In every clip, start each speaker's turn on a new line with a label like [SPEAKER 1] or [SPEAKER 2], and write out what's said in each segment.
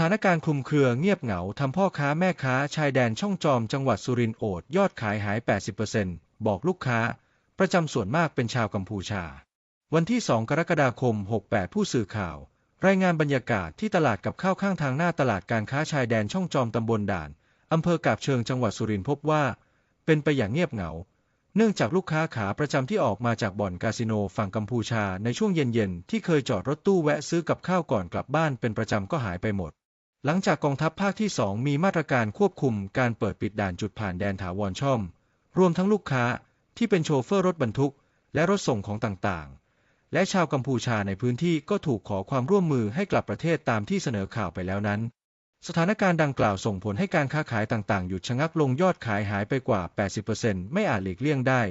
[SPEAKER 1] ถานการณ์คลุมเครือเงียบเหงาทำพ่อค้าแม่ค้าชายแดนช่องจอมจังหวัดสุรินทร์โอดยอดขายหาย 80%บอกลูกค้า ประจำส่วนมากเป็นชาวกัมพูชา วันที่ 2 กรกฎาคม 68 ผู้สื่อข่าว รายงานบรรยากาศที่ตลาดกับข้าวข้างทางหน้าตลาดการค้าชายแดนช่องจอมตำบลด่านอำเภอกาบเชิงจังหวัดสุรินทร์พบว่า เป็นไปอย่างเงียบเหงา เนื่องจากลูกค้าขาประจำที่ออกมาจากบ่อนคาสิโนฝั่งกัมพูชาในช่วงเย็นๆที่เคยจอดรถตู้แวะซื้อกับข้าวก่อนกลับบ้านเป็นประจำก็หายไปหมด หลังจากกองทัพภาคที่ 2 มีมาตรการควบคุมการเปิดปิดด่านจุดผ่านแดนถาวรช่อม รวมทั้งลูกค้าที่เป็นโชเฟอร์รถบรรทุก และรถส่งของต่างๆ และชาวกัมพูชาในพื้นที่ก็ถูกขอความร่วมมือให้กลับประเทศตามที่เสนอข่าวไปแล้วนั้น สถานการณ์ดังกล่าวส่งผลให้การค้าขายต่างๆ หยุดชะงักลงยอดขายหายไปกว่า 80%ไม่อาจหลีกเลี่ยงได้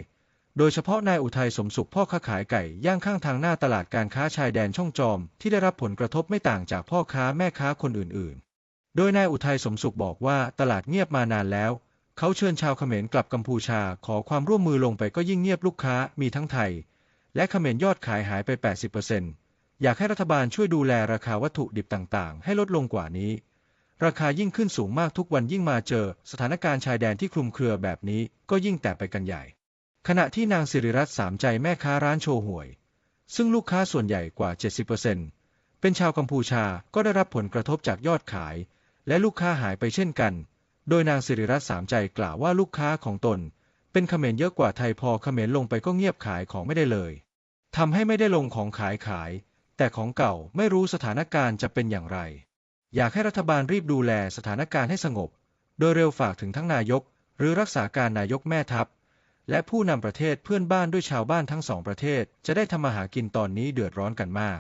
[SPEAKER 1] โดยเฉพาะนายอุทัยสมสุขพ่อค้าขายไก่ย่างข้างทางหน้าตลาดการค้าชายแดนช่องจอม ที่ได้รับผลกระทบไม่ต่างจากพ่อค้าแม่ค้าคนอื่นๆ โดยนายอุทัยสมสุขบอกว่าตลาดเงียบมานานแล้ว เขาเชิญชาวเขมรกลับกัมพูชาขอความร่วมมือลงไปก็ยิ่งเงียบลูกค้ามีทั้งไทย และเขมรยอดขายหายไป 80%อยากให้รัฐบาลช่วยดูแลราคาวัตถุดิบต่างๆ ให้ลดลงกว่านี้ ราคายิ่งขึ้นสูงมากทุกวันยิ่งมาเจอ สถานการณ์ชายแดนที่คลุมเครือแบบนี้ก็ยิ่งแตกไปกันใหญ่ ขณะที่นางสิริรัตน์สามใจแม่ค้าร้านโชห่วย ซึ่งลูกค้าส่วนใหญ่กว่า 70%เป็นชาวกัมพูชาก็ได้รับผลกระทบจากยอดขาย และลูกค้าหายไปเช่นกัน โดยนางสิริรัตน์สามใจกล่าวว่าลูกค้าของตน เป็นเขมรเยอะกว่าไทยพอเขมรลงไปก็เงียบขายของไม่ได้เลยทำให้ไม่ได้ลงของขายขาย แต่ของเก่าไม่รู้สถานการณ์จะเป็นอย่างไร อยากให้รัฐบาลรีบดูแลสถานการณ์ให้สงบ โดยเร็วฝากถึงทั้งนายก หรือรักษาการนายกแม่ทัพ และผู้นำประเทศเพื่อนบ้านด้วยชาวบ้านทั้งสองประเทศจะได้ทำมาหากินตอนนี้เดือดร้อนกันมาก